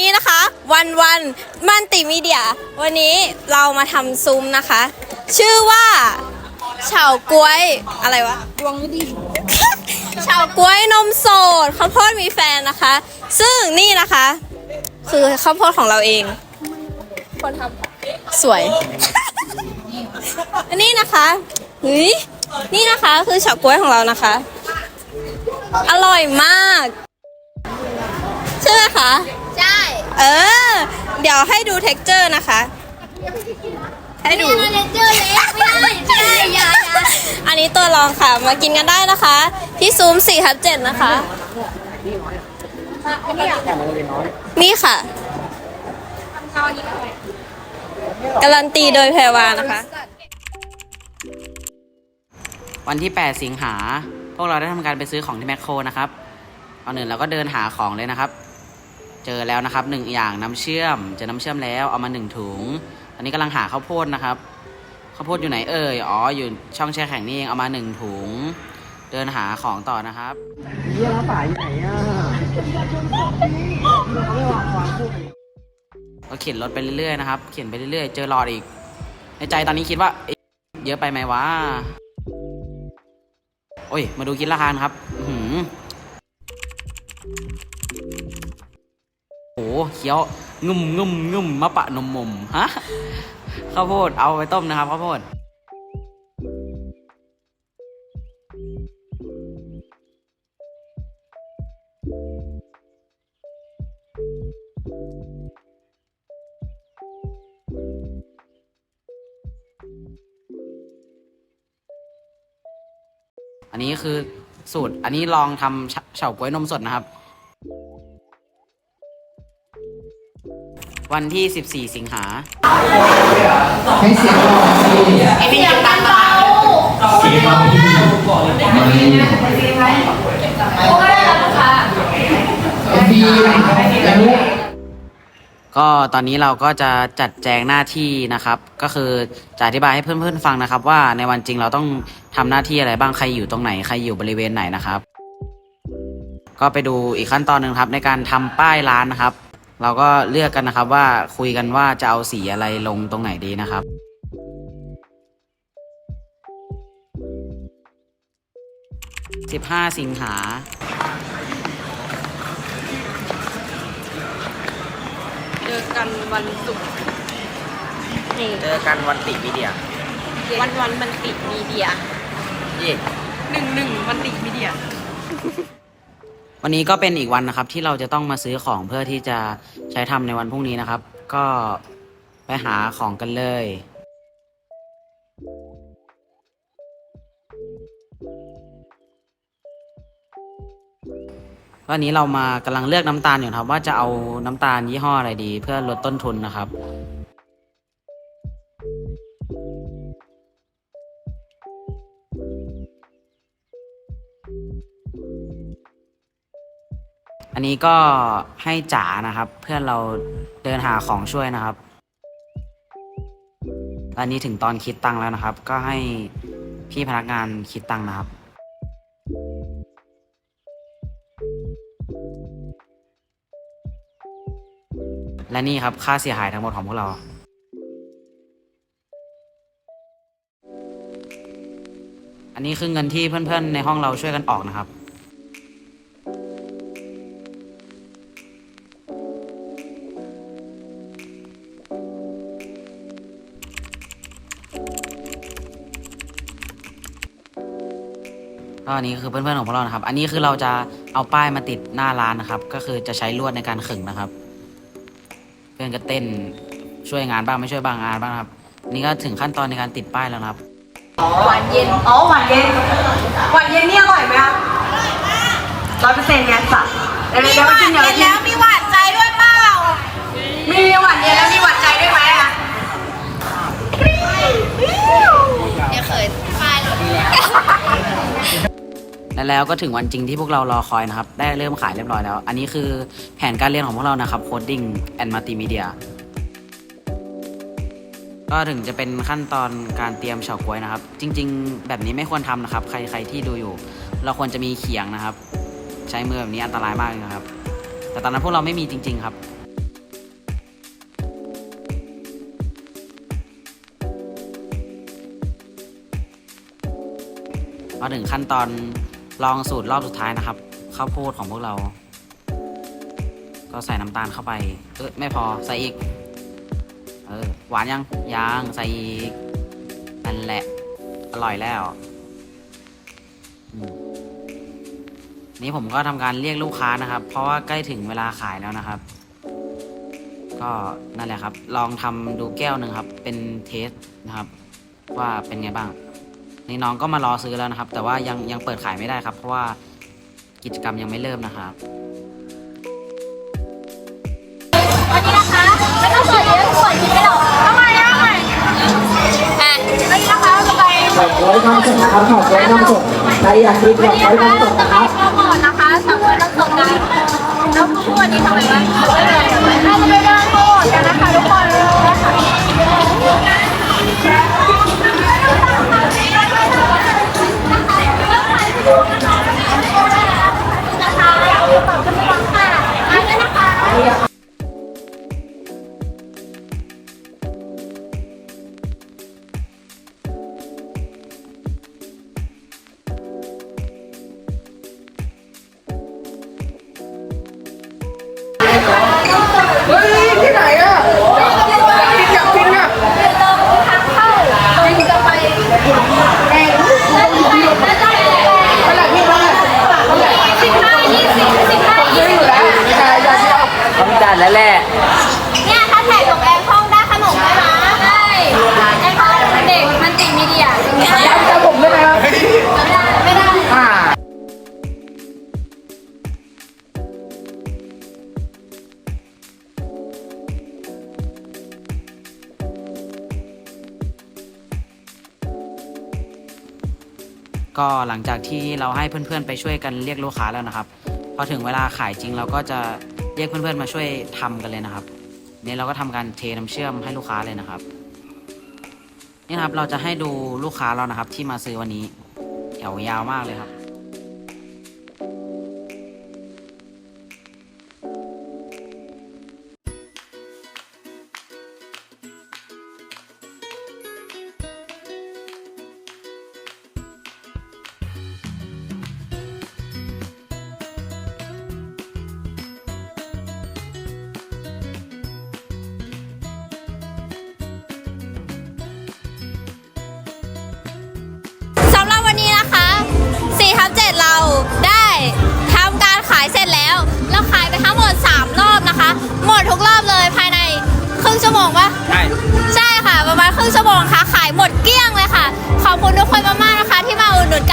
นี้นะคะ วันวันมันติมีเดีย วันนี้เรามาทำซุ้มนะคะ ชื่อว่าเฉาก้วยอะไรวะดวงดีเฉาก้วยนมโสดข้าวโพดมีแฟนนะคะ ซึ่งนี่นะคะ คือข้าวโพดของเราเองคนทสวย อันนี้นะคะเฮ้ยนี่นะคะคือเฉาก๊วยของเรานะคะ อร่อยมาก ใช่ไหมคะำใช่ เออ เดี๋ยวให้ดู t e x t อร์นะคะ ให้ดู ไม่ได้เจอเล็กไม่ได้ไม่ได้อย่าอย่าอันนี้ตัวรองค่ะ มากินกันได้นะคะ ที่ซุ้ม4ทับ7นะคะ นี่ค่ะ การันตีโดยแพรวานะคะ วันที่ 8 สิงหา พวกเราได้ทำการไปซื้อของที่แมคโครนะครับก่อนอื่นเราก็เดินหาของเลยนะครับ เจอแล้วนะครับหนึ่งอย่างน้ำเชื่อมเจอน้ำเชื่อมแล้วเอามาหนึ่งถุงตอนนี้กำลังหาข้าวโพดนะครับข้าวโพดอยู่ไหนเอ่ยอ๋ออยู่ช่องแช่แข็งนี่เองเอามาหนึ่งถุง เดินหาของต่อนะครับเยี่ยมป่าอยู่ไหนอะก็เข็นรถไปเรื่อยๆนะครับเข็นไปเรื่อยๆ เจอหลอดอีก ในใจตอนนี้คิดว่าเยอะไปไหมวะโอ้ยมาดูคิดราคาครับหือ เคี้ยวงุ่มงุ่มงุ่มมะปะนมมมฮะข้าวโพดเอาไปต้มนะครับข้าวโพดอันนี้คือสูตร อันนี้ลองทำเฉเฉาก๊วยนมสดนะครับ วันที่ 14 สิงหาก็ตอนนี้เราก็จะจัดแจงหน้าที่นะครับ ก็คือจะอธิบายให้เพื่อนๆฟังนะครับ ว่าในวันจริงเราต้องทำหน้าที่อะไรบ้างใครอยู่ตรงไหนใครอยู่บริเวณไหนนะครับ ก็ไปดูอีกขั้นตอนหนึ่งครับในการทำป้ายร้านนะครับ เราก็เลือกกันนะครับว่าคุยกันว่าจะเอาสีอะไรลงตรงไหนดีนะครับ15สิงหา เจอกันวันศุกร์นี่เจอกันวันติมีเดียวันวันมันติมีเดีย เย่ หนึ่งหนึ่งมันติมีเดีย วันนี้ก็เป็นอีกวันนะครับ ที่เราจะต้องมาซื้อของเพื่อที่จะใช้ทำในวันพรุ่งนี้นะครับ ก็ไปหาของกันเลยวันนี้เรามากำลังเลือกน้ำตาลอยู่ครับ ว่าจะเอาน้ำตาลยี่ห้ออะไรดี เพื่อลดต้นทุนนะครับ นี้ก็ให้จ๋านะครับ เพื่อนเราเดินหาของช่วยนะครับ ตอนนี้ถึงตอนคิดตังค์แล้วนะครับ ก็ให้พี่พนักงานคิดตังค์นะครับ และนี่ครับค่าเสียหายทั้งหมดของพวกเรา อันนี้คือเงินที่เพื่อนๆในห้องเราช่วยกันออกนะครับ ก็อันนี้คือเพื่อนๆของพวกเรานะครับ อันนี้คือเราจะเอาป้ายมาติดหน้าร้านนะครับ ก็คือจะใช้ลวดในการขึงนะครับ เพื่อนก็เต้นช่วยงานบ้างไม่ช่วยบางงานบ้างนะครับอันนี่ก็ถึงขั้นตอนในการติดป้ายแล้วนะครับ หวานเย็น อ๋อ หวานเย็น หวานเย็นนี่อร่อยไหมครับร้อยเปอร์เซ็นต์เนี่ยสัตว์เดี๋ยวเดี๋ยวไปกินเดี๋ยวไปกินแล้วมีหวานใจด้วยเปล่ามีหวานเย็นแล้วมีหวานใจด้วยไหมอะ และแล้วก็ถึงวันจริงที่พวกเรารอคอยนะครับ ได้เริ่มขายเรียบร้อยแล้ว อันนี้คือแผนการเรียนของพวกเรานะครับโคดดิ้งแอนด์มัลติมีเดียก็ถึงจะเป็นขั้นตอนการเตรียมเฉาก๊วยนะครับ จริง ๆ แบบนี้ไม่ควรทำนะครับ ใครใครที่ดูอยู่ เราควรจะมีเขียงนะครับ ใช้มือแบบนี้อันตรายมากนะครับ แต่ตอนนั้นพวกเราไม่มีจริง ๆ ครับมาถึงขั้นตอน ลองสูตรรอบสุดท้ายนะครับข้าวโพดของพวกเรา ก็ใส่น้ำตาลเข้าไป เออไม่พอใส่อีก เออหวานยังยังใส่อีกนั่นแหละ อร่อยแล้วนี่ผมก็ทำการเรียกลูกค้านะครับ เพราะว่าใกล้ถึงเวลาขายแล้วนะครับ ก็นั่นแหละครับ ลองทำดูแก้วหนึ่งครับ เป็นเทสนะครับ ว่าเป็นไงบ้าง นี่น้องก็มารอซื้อแล้วนะครับ แต่ว่ายังยังเปิดขายไม่ได้ครับ เพราะว่ากิจกรรมยังไม่เริ่มนะครับวันนี้นะคะไม่ต้องใส่เยอะใส่กินไม่หรอกทำไมอะอะวันนี้นะคะเราจะไปขอบร้อยน้ำสดนะครับขอบร้อยน้ำสดใครอยากกินขอบร้อยน้ำสดนะครับข้าวหมอนนะคะสั่งไว้ทั้งสองงานแล้วทุกวันนี้ทำอะไรบ้างเราจะไปเดินโบสถ์กันนะคะทุกคนนะคะนะคะ Thank you. ก็หลังจากที่เราให้เพื่อนๆ ไปช่วยกันเรียกลูกค้าแล้วนะครับ พอถึงเวลาขายจริงเราก็จะเรียกเพื่อนๆ มาช่วยทำกันเลยนะครับ นี่เราก็ทำการเทน้ำเชื่อมให้ลูกค้าเลยนะครับ นี่ครับเราจะให้ดูลูกค้าเรานะครับที่มาซื้อวันนี้แถวยาวมากเลยครับ หมดทุกรอบเลยภายในครึ่งชั่วโมงปะใช่ ใช่ค่ะ ประมาณครึ่งชั่วโมงค่ะ ขายหมดเกลี้ยงเลยค่ะ ขอบคุณทุกคนมากๆนะคะ ที่มาอุดหนุน